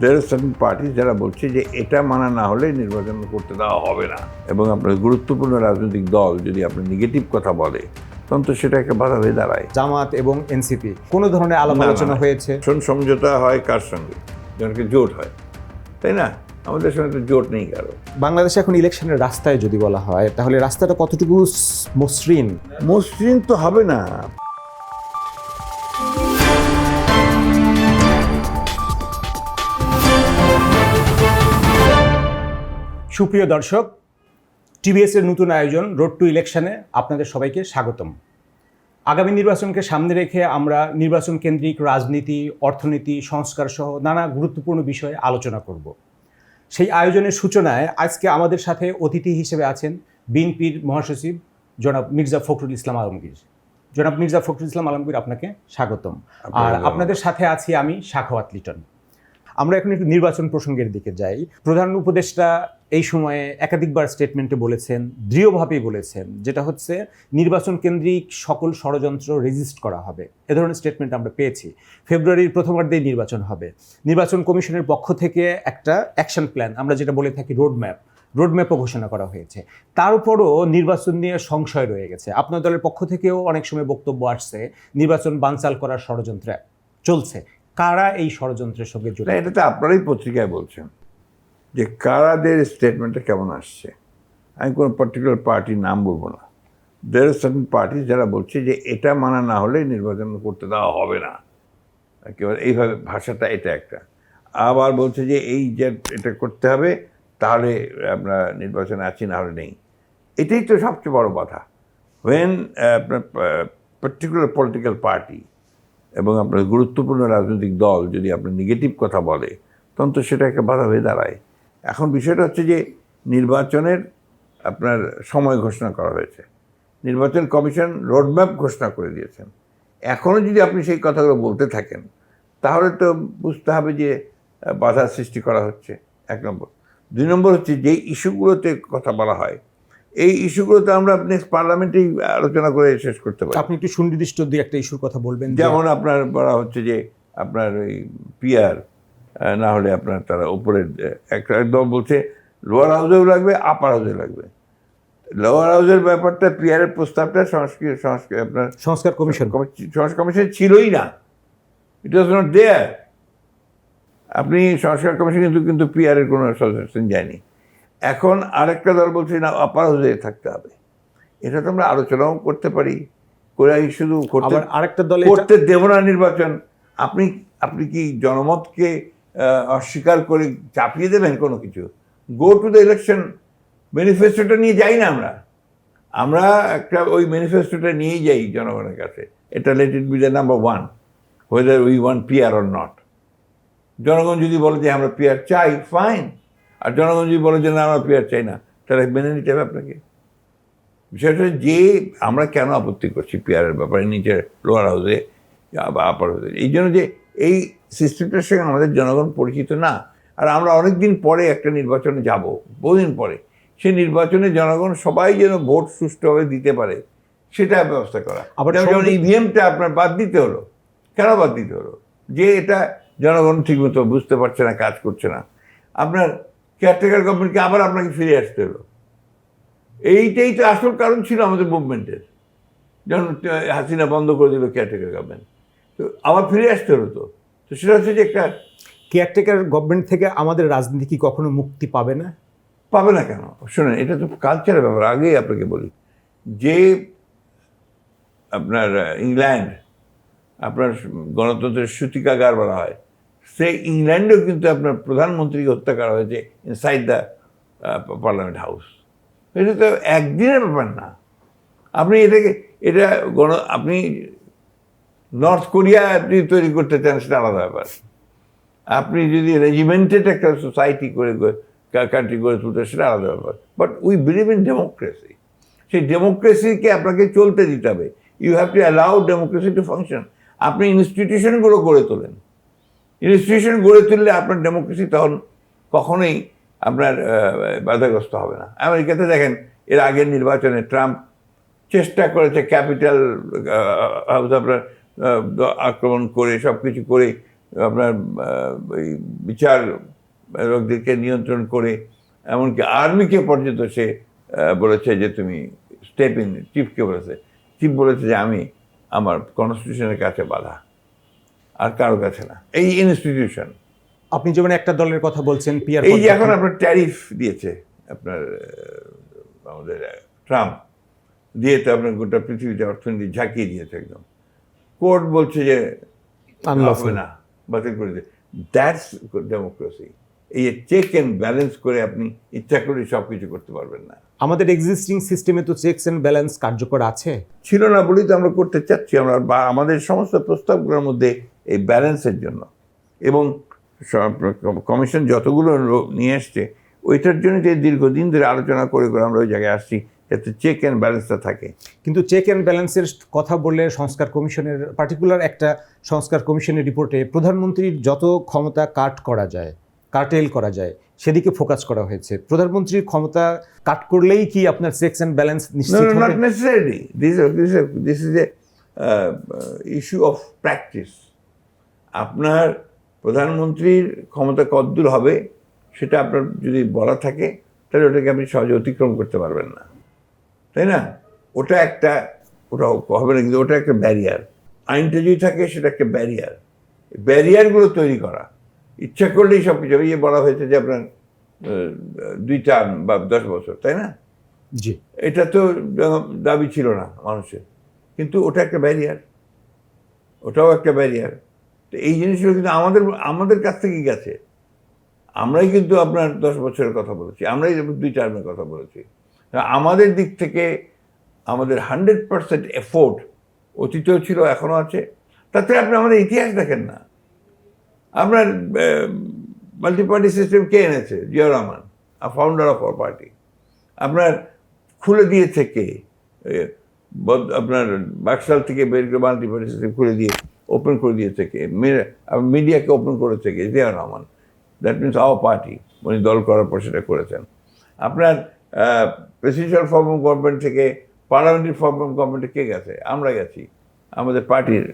দের certain party যারা বলছে যে এটা মানা না হলে নির্বাচন করতে দেওয়া হবে না। এবং আপনার গুরুত্বপূর্ণ রাজনৈতিক দল যদি আপনার নেগেটিভ কথা বলে তখন তো সেটা একটা বাধা হয়ে দাঁড়ায়। জামাত এবং এনসিপি কোনো ধরনের আলাপ আলোচনা হয়েছে? শোন সমঝোতা হয় কার সঙ্গে? জনকে জোট হয়। তাই না? আমাদের সঙ্গে তো জোট নেই কারও। বাংলাদেশে এখন ইলেকশনের রাস্তায় যদি বলা হয় তাহলে রাস্তাটা কতটুকু মসৃণ? মসৃণ তো হবে না। সুপ্রিয় দর্শক টিভিএস এর নতুন আয়োজন রোড টু ইলেকশনে আপনাদের সবাইকে স্বাগতম। আগামী নির্বাচনকে সামনে রেখে আমরা নির্বাচন কেন্দ্রিক রাজনীতি অর্থনীতি সংস্কার সহ নানা গুরুত্বপূর্ণ বিষয়ে আলোচনা করব। সেই আয়োজনের সূচনায় আজকে আমাদের সাথে অতিথি হিসেবে আছেন বিএনপির মহাসচিব জনাব মির্জা ফখরুল ইসলাম আলমগীর। জনাব মির্জা ফখরুল ইসলাম আলমগীর আপনাকে স্বাগতম। আর আপনাদের সাথে আছি আমি শাখাওয়াত লিটন। আমরা এখন একটু নির্বাচন প্রসঙ্গের দিকে যাই। প্রধান উপদেষ্টা এই সময়ে একাধিকবার স্টেটমেন্টে বলেছেন, দৃঢ়ভাবেই বলেছেন, যেটা হচ্ছে নির্বাচন কেন্দ্রিক সকল ষড়যন্ত্র রেজিস্ট করা হবে। এ ধরনের স্টেটমেন্ট আমরা পেয়েছি। ফেব্রুয়ারির প্রথমার্ধেই নির্বাচন হবে। নির্বাচন কমিশনের পক্ষ থেকে একটা অ্যাকশন প্ল্যান আমরা যেটা বলে থাকি রোড ম্যাপ রোডম্যাপও ঘোষণা করা হয়েছে। তার উপরও নির্বাচন নিয়ে সংশয় রয়ে গেছে। আপনার দলের পক্ষ থেকেও অনেক সময় বক্তব্য আসছে, নির্বাচন বানচাল করার ষড়যন্ত্র চলছে। কারা এই ষড়যন্ত্রের সঙ্গে জড়িত? এটা তো আপনারাই পত্রিকায় বলছেন। যে কারাদের স্টেটমেন্টটা কেমন আসছে? আমি কোনো পার্টিকুলার পার্টির নাম বলব না। দের সার্টেন পার্টি যারা বলছে যে এটা মানা না হলে নির্বাচন করতে দেওয়া হবে না। একেবারে এইভাবে ভাষাটা এটা একটা। আবার বলছে যে এই যে এটা করতে হবে, তাহলে আমরা নির্বাচনে আছি, না হলে নেই। এটাই তো সবচেয়ে বড় কথা ওয়েন আপনার পার্টিকুলার পলিটিক্যাল পার্টি এবং আপনার গুরুত্বপূর্ণ রাজনৈতিক দল যদি আপনার নেগেটিভ কথা বলে, তখন তো সেটা একটা বাধা হয়ে দাঁড়ায়। এখন বিষয়টা হচ্ছে যে নির্বাচনের আপনার সময় ঘোষণা করা হয়েছে। নির্বাচন কমিশন রোডম্যাপ ঘোষণা করে দিয়েছেন। এখনও যদি আপনি সেই কথাগুলো বলতে থাকেন তাহলে তো বুঝতে হবে যে বাধার সৃষ্টি করা হচ্ছে। এক নম্বর। দুই নম্বর হচ্ছে যে ইস্যুগুলোতে কথা বলা হয় এই ইস্যুগুলোতে আমরা নেক্সট পার্লামেন্টেই আলোচনা করে শেষ করতে পারি। আপনি একটু সুনির্দিষ্ট দুই একটা ইস্যুর কথা বলবেন যেমন আপনার বলা হচ্ছে যে আপনার ওই পিয়ার না হলে আপনার তারা উপরের একটা একদম বলছে লোয়ার হাউসেও লাগবে আপার হাউসে লাগবে। লোয়ার হাউসের ব্যাপারটা পিয়ারের প্রস্তাবটা সংস্কৃত সংস্কৃত আপনার সংস্কার কমিশন। সংস্কার কমিশন ছিলই না। ইট ওয়াজ নট দেয়ার আপনি সংস্কার কমিশন কিন্তু কিন্তু পিয়ারের কোনো সাজেশন যায়নি এখন আরেকটা দল বলছে না আপার হাউসে থাকতে হবে। এটা তো আমরা আলোচনাও করতে পারি। করে শুধু করতে আবার আরেকটা দলে করতে দেব না নির্বাচন। আপনি আপনি কি জনমতকে অস্বীকার করে চাপিয়ে দেবেন কোনো কিছু। গো টু দ্য ইলেকশন ম্যানিফেস্টোটা নিয়ে যাই না আমরা। আমরা একটা ওই ম্যানিফেস্টোটা নিয়েই যাই জনগণের কাছে। এটা let it be the number one whether we won peer or not জনগণ যদি বলে যে আমরা পিয়ার চাই ফাইন আর জনগণ যদি বলে যে না, আমরা পিয়ার চাই না, তাহলে মেনে নিতে হবে আপনাকে। বিষয়টা যে আমরা কেন আপত্তি করছি পিয়ারের ব্যাপারে নিচের লোয়ার হাউসে বা আপার হাউসে এই জন্য যে এই সিস্টেমটার সঙ্গে আমাদের জনগণ পরিচিত না। আর আমরা অনেক দিন পরে একটা নির্বাচনে যাব বহুদিন পরে। সেই নির্বাচনে জনগণ সবাই যেন ভোট সুষ্ঠুভাবে দিতে পারে সেটা ব্যবস্থা করা। আবার যেমন ইভিএমটা আপনার বাদ দিতে হলো। কেন বাদ দিতে হলো? যে এটা জনগণ ঠিকমতো বুঝতে পারছে না কাজ করছে না। আপনার কেয়ারটেকার গভর্নমেন্টকে আবার আপনাকে ফিরে আসতে হলো। এইটাই তো আসল কারণ ছিল আমাদের মুভমেন্টের যখন আহ, হাসিনা বন্ধ করে দিল কেয়ারটেকার গভর্নমেন্ট তো আবার ফিরে আসতে হলো তো। তো সেটা হচ্ছে যে একটা কেয়ারটেকার গভর্নমেন্ট থেকে আমাদের রাজনীতি কি কখনো মুক্তি পাবে না? পাবে না কেন? শোনেন এটা তো কালচারের ব্যাপার আগেই আপনাকে বলি। যে আপনার ইংল্যান্ড আপনার গণতন্ত্রের সূতিকাগার বলা হয় সেই ইংল্যান্ডেও কিন্তু আপনার প্রধানমন্ত্রীকে হত্যা করা হয়েছে ইনসাইড দ্য পার্লামেন্ট হাউস এটা তো একদিনের ব্যাপার না। আপনি এটাকে এটা গণ আপনি নর্থ কোরিয়া আপনি তৈরি করতে চান, সেটা আলাদা ব্যাপার। আপনি যদি রেজিমেন্টেড একটা সোসাইটি করে কান্ট্রি গড়ে তুলতে, সেটা আলাদা ব্যাপার। But we believe in democracy সেই ডেমোক্রেসিকে আপনাকে চলতে দিতে হবে। You have to allow democracy to function আপনি ইনস্টিটিউশনগুলো গড়ে তোলেন। ইনস্টিটিউশন গড়ে তুললে আপনার ডেমোক্রেসি তখন কখনোই আপনার বাধাগ্রস্ত হবে না। আমেরিকাতে দেখেন, এর আগের নির্বাচনে ট্রাম্প চেষ্টা করেছে ক্যাপিটাল হাউস আপনার আক্রমণ করে সব কিছু করে আপনার ওই বিচার লোকদেরকে নিয়ন্ত্রণ করে এমনকি আর্মিকে পর্যন্ত সে বলেছে যে তুমি স্টেপ ইন চিফকে বলেছে। চিফ বলেছে যে আমি আমার কনস্টিটিউশনের কাছে বাধা আর কারও কাছে না। এই ইনস্টিটিউশন আপনি যেমন একটা দলের কথা বলছেন পিয়ার এই যে এখন আপনার ট্যারিফ দিয়েছে আপনার আমাদের ট্রাম্প দিয়ে তো আপনার গোটা পৃথিবীতে অর্থনীতি ঝাঁকিয়ে দিয়েছে একদম। কোর্ট বলছে যে. হবে না বাতিল করে দিয়ে দ্যাটস ডেমোক্রেসি এই যে চেক অ্যান্ড ব্যালেন্স করে আপনি ইচ্ছা করে সব কিছু করতে পারবেন না। আমাদের এক্সিস্টিং সিস্টেমে তো চেকস এন্ড ব্যালেন্স কার্যকর আছে। ছিল না বলেই তো আমরা করতে চাচ্ছি আমরা বা আমাদের সমস্ত প্রস্তাবগুলোর মধ্যে এই ব্যালেন্সের জন্য। এবং কমিশন যতগুলো নিয়ে এসছে ওইটার জন্য যে দীর্ঘদিন ধরে আলোচনা করে করে আমরা ওই জায়গায় আসছি যাতে চেক অ্যান্ড ব্যালেন্সটা থাকে। কিন্তু চেক অ্যান্ড ব্যালেন্সের কথা বললে সংস্কার কমিশনের পার্টিকুলার একটা সংস্কার কমিশনের রিপোর্টে প্রধানমন্ত্রীর যত ক্ষমতা কাট করা যায় কাটেল করা যায় সেদিকে ফোকাস করা হয়েছে। প্রধানমন্ত্রীর ক্ষমতা কাট করলেই কি আপনার চেকস অ্যান্ড ব্যালেন্স নিশ্চিত হবে? a, this is a uh, uh, issue of practice. আপনার প্রধানমন্ত্রীর ক্ষমতা কদ্দূর হবে সেটা আপনার যদি বলা থাকে তাহলে ওটাকে আপনি সহজে অতিক্রম করতে পারবেন না। তাই না? ওটা একটা ওটা হবে না কিন্তু ওটা একটা ব্যারিয়ার আইনটা যদি থাকে সেটা একটা ব্যারিয়ার ব্যারিয়ারগুলো তৈরি করা। ইচ্ছা করলেই সব কিছু। ইয়ে বলা হয়েছে যে আপনার দুই টার্ম বা দশ বছর তাই না? জি। এটা তো দাবি ছিল না মানুষের। কিন্তু ওটা একটা ব্যারিয়ার ওটাও একটা ব্যারিয়ার তো এই জিনিসগুলো কিন্তু আমাদের আমাদের কাছ থেকেই গেছে। আমরাই কিন্তু আপনার দশ বছরের কথা বলেছি। আমরাই দুই টার্মের কথা বলেছি। আমাদের দিক থেকে আমাদের হান্ড্রেড পার্সেন্ট এফোর্ট অতীতেও ছিল, এখনও আছে। তাতে আপনি আমাদের ইতিহাস দেখেন না। আপনার মাল্টি পার্টি সিস্টেম কে এনেছে? Zia Rahman founder of our party আপনার খুলে দিয়েছে কে? আপনার বাকশাল থেকে বের করে মাল্টি পার্টি সিস্টেম খুলে দিয়ে ওপেন করে দিয়েছে কে? মিডিয়াকে ওপেন করেছে কে? Zia Rahman. That means our party উনি দল করার পর সেটা করেছেন। আপনার প্রেসিডেন্সিয়াল ফর্ম অফ গভর্নমেন্ট থেকে পার্লামেন্টারি ফর্ম অফ গভর্নমেন্টে কে গেছে? আমরা গেছি। আমাদের পার্টির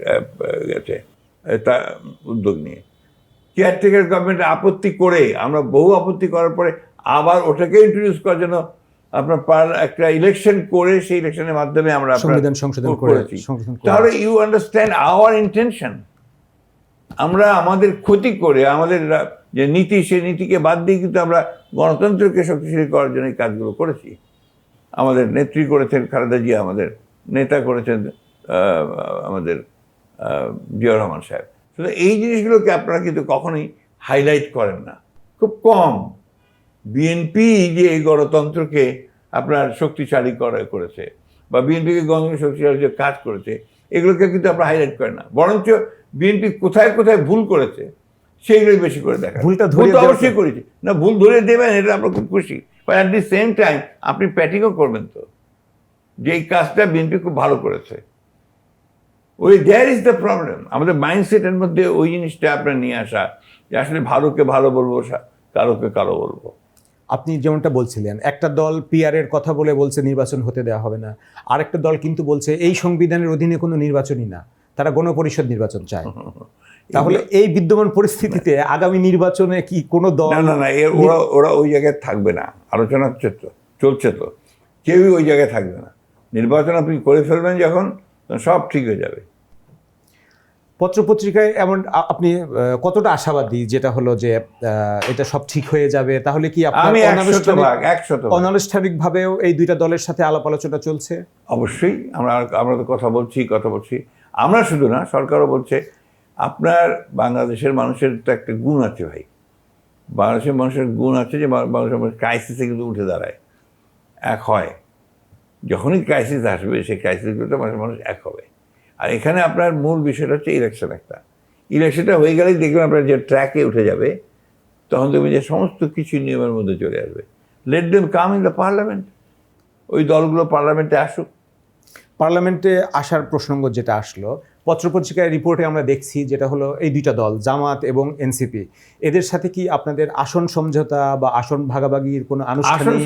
গেছে। তা উদ্যোগ নিয়ে। কেয়ারটেকার গভর্নমেন্ট আপত্তি করে আমরা বহু আপত্তি করার পরে আবার ওটাকে ইন্ট্রোডিউস করার জন্য আপনার একটা ইলেকশন করে সেই ইলেকশনের মাধ্যমে আমরা সংবিধান সংশোধন করেছি। তাহলে ইউ আন্ডারস্ট্যান্ড আওয়ার ইন্টেনশন আমরা আমাদের ক্ষতি করে আমাদের যে নীতি, সেই নীতিকে বাদ দিয়ে কিন্তু আমরা গণতন্ত্রকে শক্তিশালী করার জন্য এই কাজগুলো করেছি। আমাদের নেত্রী করেছেন খালেদা জিয়া, আমাদের নেতা করেছেন আমাদের জিয়া রহমান সাহেব। তো এই জিনিসগুলোকে আপনারা কিন্তু কখনোই হাইলাইট করেন না। খুব কম। বিএনপি যে এই গণতন্ত্রকে আপনার শক্তিশালী করে, করেছে বা বিএনপিকে গণতন্ত্র শক্তিশালী যে কাজ করেছে, এগুলোকে কিন্তু আপনারা হাইলাইট করেন না। বরঞ্চ বিএনপি কোথায় কোথায় ভুল করেছে সেইগুলোই বেশি করে দেখা ভুলটা ভুল তো অবশ্যই করেছি। না ভুল ধরে দেবেন এটা আমরা খুব খুশি। But at the same time আপনি প্যাটিংও করবেন তো। যে এই কাজটা বিএনপি খুব ভালো করেছে। ওই দেয়ার ইজ দ্য প্রবলেম আমাদের মাইন্ডসেটের মধ্যে ওই জিনিসটা আপনার নিয়ে আসা যে আসলে ভালোকে ভালো বলব কালোকে কালো বলব। আপনি যেমনটা বলছিলেন একটা দল পিআর এর কথা বলে বলছে নির্বাচন হতে দেওয়া হবে না। আরেকটা দল কিন্তু বলছে এই সংবিধানের অধীনে কোনো নির্বাচনই না। তারা গণপরিষদ নির্বাচন চায়। তাহলে এই বিদ্যমান পরিস্থিতিতে আগামী নির্বাচনে কি কোনো দল না না না ওরা ওরা ওই জায়গায় থাকবে না। আলোচনা হচ্ছে তো চলছে তো। কেউই ওই জায়গায় থাকবে না। নির্বাচন আপনি করে ফেলবেন যখন সব ঠিক হয়ে যাবে। পত্রপত্রিকায় এমন আপনি কতটা আশাবাদী যেটা হলো যে এটা সব ঠিক হয়ে যাবে? তাহলে কি আমি অনানুষ্ঠানিকভাবেও এই দুইটা দলের সাথে আলাপ আলোচনা চলছে? অবশ্যই আমরা আমরা তো কথা বলছি কথা বলছি। আমরা শুধু না সরকারও বলছে আপনার বাংলাদেশের মানুষের তো একটা গুণ আছে ভাই। বাংলাদেশের মানুষের গুণ আছে যে বাংলাদেশের মানুষ ক্রাইসিসে কিন্তু উঠে দাঁড়ায়। এক হয়। যখনই ক্রাইসিস আসবে, সেই ক্রাইসিসগুলোতে মানুষের মানুষ এক হবে। আর এখানে আপনার মূল বিষয়টা হচ্ছে ইলেকশন একটা। ইলেকশনটা হয়ে গেলেই দেখবেন আপনার যে ট্র্যাকে উঠে যাবে, তখন দেখবেন যে সমস্ত কিছু নিয়মের মধ্যে চলে আসবে। Let them come in the parliament ওই দলগুলো পার্লামেন্টে আসুক। পার্লামেন্টে আসার প্রসঙ্গ যেটা আসলো পত্রপত্রিকায় রিপোর্টে আমরা দেখছি যেটা হলো এই দুইটা দল জামাত এবং এনসিপি। এদের সাথে কি আপনাদের আসন সমঝোতা বা আসন ভাগাভাগির কোনো আনুষ্ঠানিক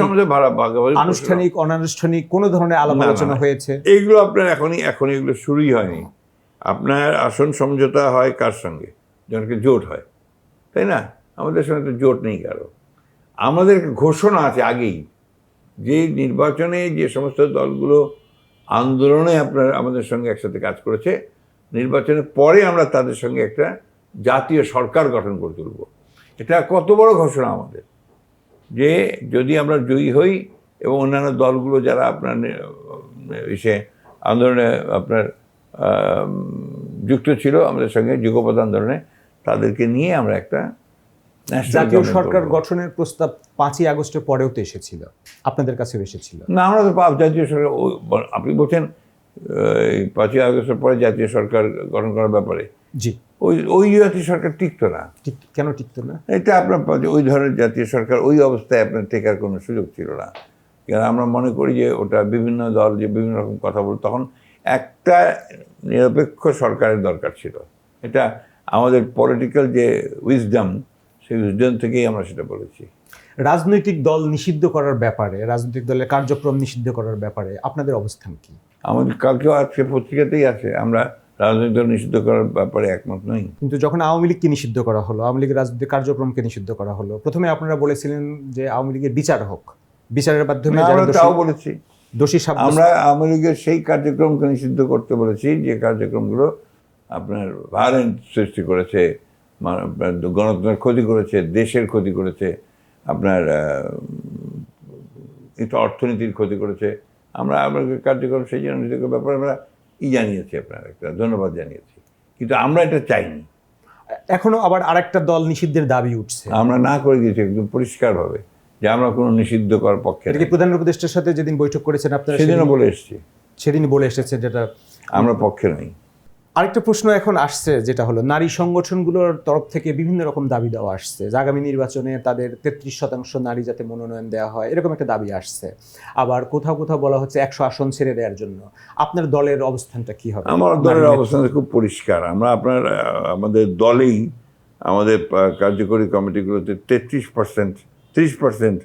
আনুষ্ঠানিক অনানুষ্ঠানিক কোনো ধরনের আলাপ আলোচনা হয়েছে? এইগুলো আপনার এখনই এখন এগুলো শুরুই হয়নি। আপনার আসন সমঝোতা হয় কার সঙ্গে? জনকে জোট হয়। তাই না? আমাদের সঙ্গে তো জোট নেই কারও। আমাদের ঘোষণা আছে আগেই। যে নির্বাচনে যে সমস্ত দলগুলো আন্দোলনে আপনার আমাদের সঙ্গে একসাথে কাজ করেছে। নির্বাচনের পরে আমরা তাদের সঙ্গে একটা জাতীয় সরকার গঠন করে তুলব। এটা কত বড় ঘোষণা আমাদের। যে যদি আমরা জয়ী হই এবং অন্যান্য দলগুলো যারা আপনার ইসে আন্দোলনে আপনার যুক্ত ছিল আমাদের সঙ্গে যুগপথ আন্দোলনে, তাদেরকে নিয়ে আমরা একটা জাতীয় সরকার গঠনের প্রস্তাব পাঁচই আগস্টের পরেও তো এসেছিল। আপনাদের কাছেও এসেছিল। না আমরা তো জাতীয় সরকার আপনি বলছেন পাঁচই আগস্টের পরে জাতীয় সরকার গঠন করার ব্যাপারে। জি। ওই ওই জাতীয় সরকার টিকতো না। ঠিক কেন টিকতো না? এটা আপনার ওই ধরনের জাতীয় সরকার ওই অবস্থায় আপনার টেকার কোনো সুযোগ ছিল না। কারণ আমরা মনে করি যে ওটা বিভিন্ন দল যে বিভিন্ন রকম কথা বল তখন একটা নিরপেক্ষ সরকারের দরকার ছিল। এটা আমাদের পলিটিক্যাল যে উইজডম সেই উইজডম থেকেই আমরা সেটা বলেছি। রাজনৈতিক দল নিষিদ্ধ করার ব্যাপারে রাজনৈতিক দলের কার্যক্রম নিষিদ্ধ করার ব্যাপারে আপনাদের অবস্থান কি? আমাদের কালকেও আজকে পত্রিকাতেই আছে আমরা রাজনৈতিক দল নিষিদ্ধ করার ব্যাপারে একমত নই। কিন্তু যখন আওয়ামী লীগকে নিষিদ্ধ করা হলো আওয়ামী লীগের রাজনৈতিক কার্যক্রমকে নিষিদ্ধ করা হলো প্রথমে আপনারা বলেছিলেন যে আওয়ামী লীগের বিচার হোক। বিচারের মাধ্যমে তাও বলেছি। দোষী আমরা আওয়ামী লীগের সেই কার্যক্রমকে নিষিদ্ধ করতে বলেছি যে কার্যক্রমগুলো আপনার ভায়োলেন্স সৃষ্টি করেছে। গণতন্ত্রের ক্ষতি করেছে দেশের ক্ষতি করেছে আপনার একটু অর্থনীতির ক্ষতি করেছে। আমরা আমরা কার্যক্রম সেই জন্য করার ব্যাপারে আমরা ই জানিয়েছি আপনার একটা ধন্যবাদ জানিয়েছি। কিন্তু আমরা এটা চাইনি। এখনও আবার আরেকটা দল নিষিদ্ধের দাবি উঠছে। আমরা না করে দিয়েছি একদম পরিষ্কারভাবে যে আমরা কোনো নিষিদ্ধ করার পক্ষে প্রধান উপদেষ্টার সাথে যেদিন বৈঠক করেছেন আপনারা সেদিনও বলে এসেছি। সেদিন বলে এসেছেন যেটা আমরা পক্ষে নই। আরেকটা প্রশ্ন এখন আসছে যেটা হলো নারী সংগঠনগুলোর তরফ থেকে বিভিন্ন রকম দাবি দেওয়া আসছে। যে আগামী নির্বাচনে তাদের তেত্রিশ শতাংশ নারী যাতে মনোনয়ন দেওয়া হয় এরকম একটা দাবি আসছে। আবার কোথাও কোথাও বলা হচ্ছে একশো আসন ছেড়ে দেওয়ার জন্য। আপনার দলের অবস্থানটা কি হবে? আমার দলের নারী অবস্থান খুব পরিষ্কার। আমরা আপনার আমাদের দলেই আমাদের কার্যকরী কমিটিগুলোতে তেত্রিশ পার্সেন্ট ত্রিশ পার্সেন্ট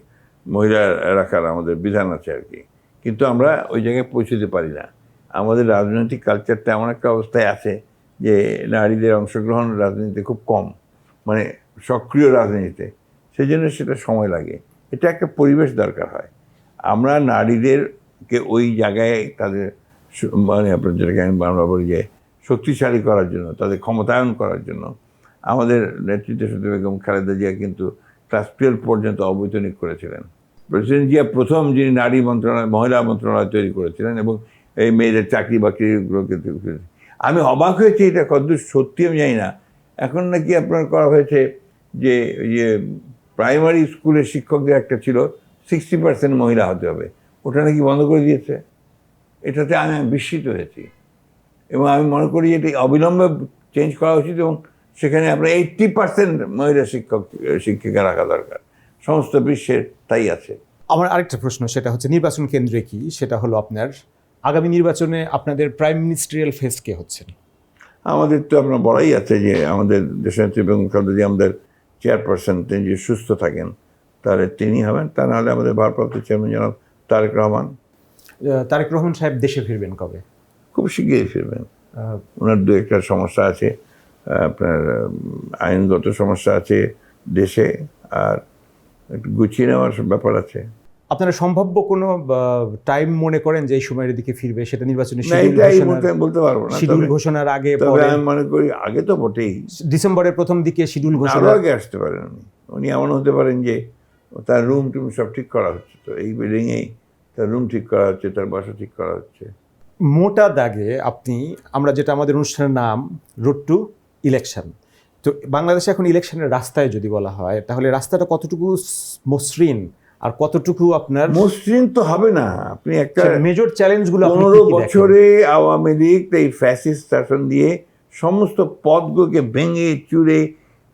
মহিলা রাখার আমাদের বিধান আছে আর কি। কিন্তু আমরা ওই জায়গায় পৌঁছতে পারি না। আমাদের রাজনৈতিক কালচারটা এমন একটা অবস্থায় আছে যে নারীদের অংশগ্রহণ রাজনীতিতে খুব কম মানে সক্রিয় রাজনীতিতে। সেই জন্য সেটা সময় লাগে। এটা একটা পরিবেশ দরকার হয়। আমরা নারীদেরকে ওই জায়গায় তাদের মানে আপনার যেটাকে আমি আমরা বলি যে শক্তিশালী করার জন্য, তাদের ক্ষমতায়ন করার জন্য। আমাদের নেতৃত্বে শুধু বেগম খালেদা জিয়া কিন্তু ক্লাস টুয়েলভ পর্যন্ত অবৈতনিক করেছিলেন। প্রেসিডেন্ট জিয়া প্রথম যিনি নারী মন্ত্রণালয়, মহিলা মন্ত্রণালয় তৈরি করেছিলেন এবং এই মেয়েদের চাকরি বাকরিগুলোকে তৈরি আমি অবাক হয়েছি এটা কতদূর সত্যি আমি জানি না। এখন নাকি আপনার করা হয়েছে যে ইয়ে প্রাইমারি স্কুলের শিক্ষকদের একটা ছিল সিক্সটি পার্সেন্ট মহিলা হতে হবে। ওটা নাকি বন্ধ করে দিয়েছে। এটাতে আমি বিস্মিত হয়েছি। এবং আমি মনে করি এটি অবিলম্বে চেঞ্জ করা উচিত এবং সেখানে আপনার এইট্টি পার্সেন্ট মহিলা শিক্ষক, শিক্ষিকা রাখা দরকার। সমস্ত বিশ্বের তাই আছে। আমার আরেকটা প্রশ্ন, সেটা হচ্ছে নির্বাচন কেন্দ্রে কি? সেটা হলো আপনার আগামী নির্বাচনে আপনাদের প্রাইম মিনিস্ট্রিয়াল ফেস কে হচ্ছেন? আমাদের তো আপনার বলাই আছে যে আমাদের দেশনেত্রী বেগম যদি আমাদের চেয়ারপারসন তিনি যদি সুস্থ থাকেন তাহলে তিনি হবেন তা নাহলে আমাদের ভারপ্রাপ্ত চেয়ারম্যান জনাব তারেক রহমান। তারেক রহমান সাহেব দেশে ফিরবেন কবে? খুব শিগগিরই ফিরবেন। ওনার দু একটা সমস্যা আছে আপনার আইনগত সমস্যা আছে দেশে আর একটু গুছিয়ে নেওয়ার ব্যাপার আছে। আপনারা সম্ভাব্য কোনো টাইম মনে করেন যে এই সময়ের দিকে ফিরবে? সেটা নির্বাচনী না শিডিউল এটা এই ঘোষণার- মুহূর্তে আমি বলতে পারব না শিডিউল ঘোষণার আগে পরে আমি মনে করি আগে তো বটেই। ডিসেম্বরের প্রথম দিকে শিডিউল ঘোষণা আগে আসতে পারেন উনি। উনি এমন হতে পারেন যে তার রুম টুম সব ঠিক করা হচ্ছে তো এই বিল্ডিংয়েই তার রুম ঠিক করা হচ্ছে তার বাসা ঠিক করা হচ্ছে। মোটা দাগে আপনি আমরা যেটা আমাদের অনুষ্ঠানের নাম রোড টু ইলেকশন তো বাংলাদেশে এখন ইলেকশনের রাস্তায় যদি বলা হয় তাহলে রাস্তাটা কতটুকু মসৃণ? আর কতটুকু আপনার মসৃণ তো হবে না। আপনি একটা মেজর চ্যালেঞ্জগুলো পনেরো? বছরে আওয়ামী লীগ এই ফ্যাসিস্ট শাসন দিয়ে সমস্ত পদগুলোকে ভেঙে চুরে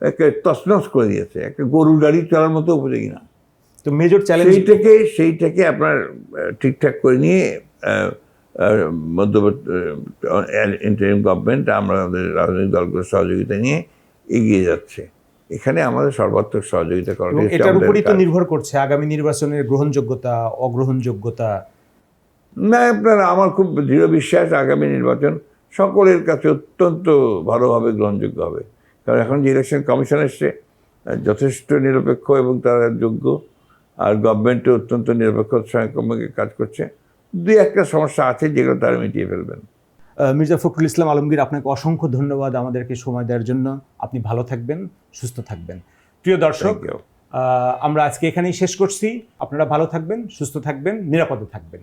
একটা তছনছ করে দিয়েছে। একটা গরুর গাড়ি চলার মতো উপযোগী না। তো মেজর চ্যালেঞ্জ সেইটাকে সেইটাকে আপনার ঠিকঠাক করে নিয়ে মধ্যবর্তী ইন্টারিম গভর্নমেন্ট আমরা আমাদের রাজনৈতিক দলগুলোর সহযোগিতা নিয়ে এগিয়ে যাচ্ছে। এখানে আমাদের সর্বাত্মক সহযোগিতা করা এটার উপরই তো নির্ভর করছে আগামী নির্বাচনের গ্রহণযোগ্যতা অগ্রহণযোগ্যতা। না আপনার আমার খুব দৃঢ় বিশ্বাস আগামী নির্বাচন সকলের কাছে অত্যন্ত ভালোভাবে গ্রহণযোগ্য হবে। কারণ এখন যে ইলেকশন কমিশন এসছে যথেষ্ট নিরপেক্ষ এবং তারা যোগ্য আর গভর্নমেন্টও অত্যন্ত নিরপেক্ষতার সঙ্গে কাজ করছে। দুই একটা সমস্যা আছে যেগুলো তারা মিটিয়ে ফেলবেন। মির্জা ফখরুল ইসলাম আলমগীর আপনাকে অসংখ্য ধন্যবাদ আমাদেরকে সময় দেওয়ার জন্য। আপনি ভালো থাকবেন সুস্থ থাকবেন। প্রিয় দর্শক আমরা আজকে এখানেই শেষ করছি। আপনারা ভালো থাকবেন সুস্থ থাকবেন নিরাপদে থাকবেন।